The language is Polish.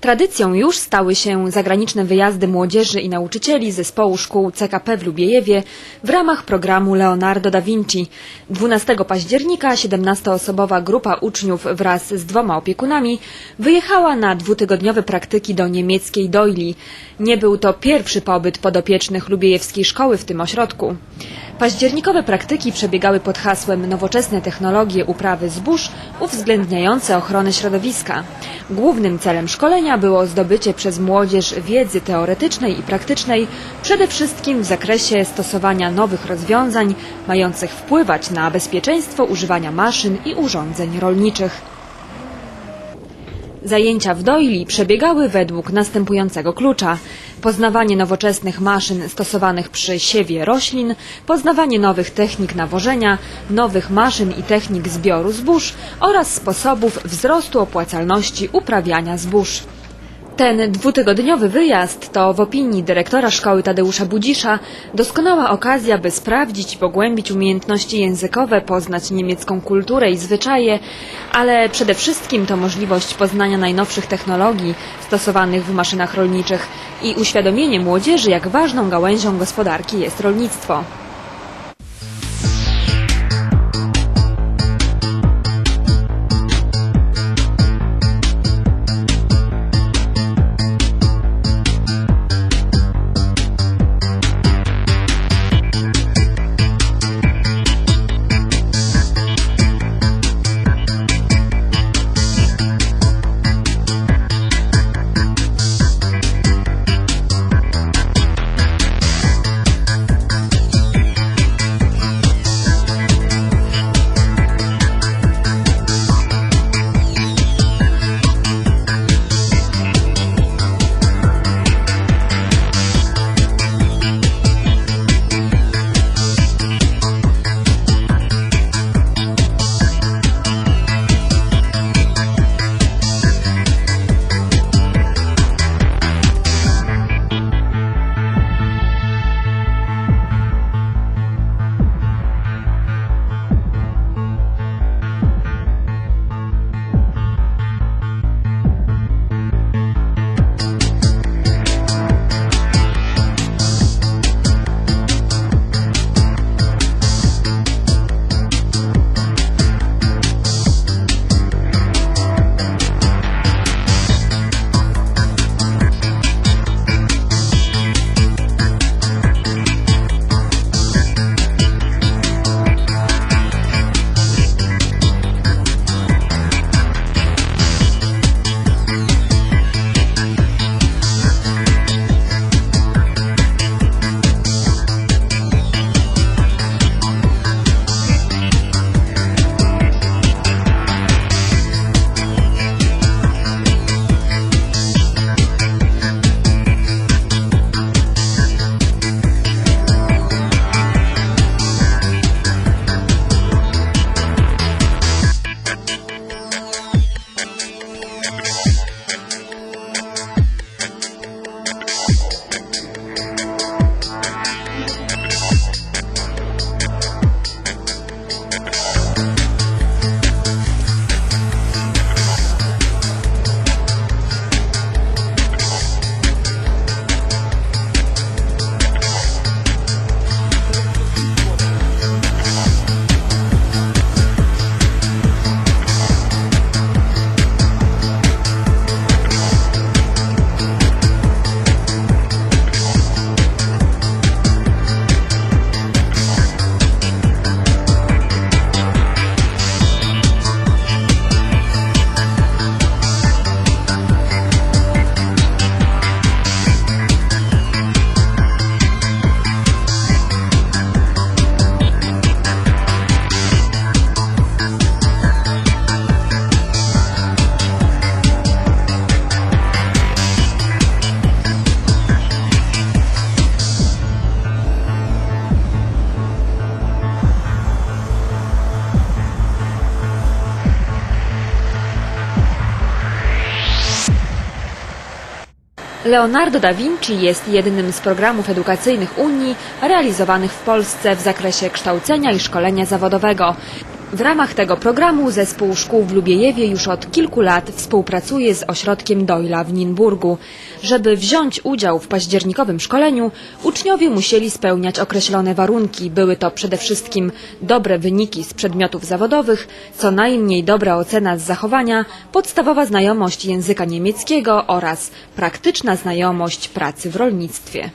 Tradycją już stały się zagraniczne wyjazdy młodzieży i nauczycieli zespołu szkół CKP w Lubiejewie w ramach programu Leonardo da Vinci. 12 października 17-osobowa grupa uczniów wraz z dwoma opiekunami wyjechała na dwutygodniowe praktyki do niemieckiej Doili. Nie był to pierwszy pobyt podopiecznych Lubiejewskiej Szkoły w tym ośrodku. Październikowe praktyki przebiegały pod hasłem Nowoczesne technologie uprawy zbóż uwzględniające ochronę środowiska. Głównym celem szkolenia było zdobycie przez młodzież wiedzy teoretycznej i praktycznej, przede wszystkim w zakresie stosowania nowych rozwiązań mających wpływać na bezpieczeństwo używania maszyn i urządzeń rolniczych. Zajęcia w Doili przebiegały według następującego klucza. Poznawanie nowoczesnych maszyn stosowanych przy siewie roślin, poznawanie nowych technik nawożenia, nowych maszyn i technik zbioru zbóż oraz sposobów wzrostu opłacalności uprawiania zbóż. Ten dwutygodniowy wyjazd to w opinii dyrektora szkoły Tadeusza Budzisza doskonała okazja, by sprawdzić i pogłębić umiejętności językowe, poznać niemiecką kulturę i zwyczaje, ale przede wszystkim to możliwość poznania najnowszych technologii stosowanych w maszynach rolniczych i uświadomienie młodzieży, jak ważną gałęzią gospodarki jest rolnictwo. Leonardo da Vinci jest jednym z programów edukacyjnych Unii realizowanych w Polsce w zakresie kształcenia i szkolenia zawodowego. W ramach tego programu zespół szkół w Lubiejewie już od kilku lat współpracuje z ośrodkiem Doyla w Ninburgu. Żeby wziąć udział w październikowym szkoleniu, uczniowie musieli spełniać określone warunki. Były to przede wszystkim dobre wyniki z przedmiotów zawodowych, co najmniej dobra ocena z zachowania, podstawowa znajomość języka niemieckiego oraz praktyczna znajomość pracy w rolnictwie.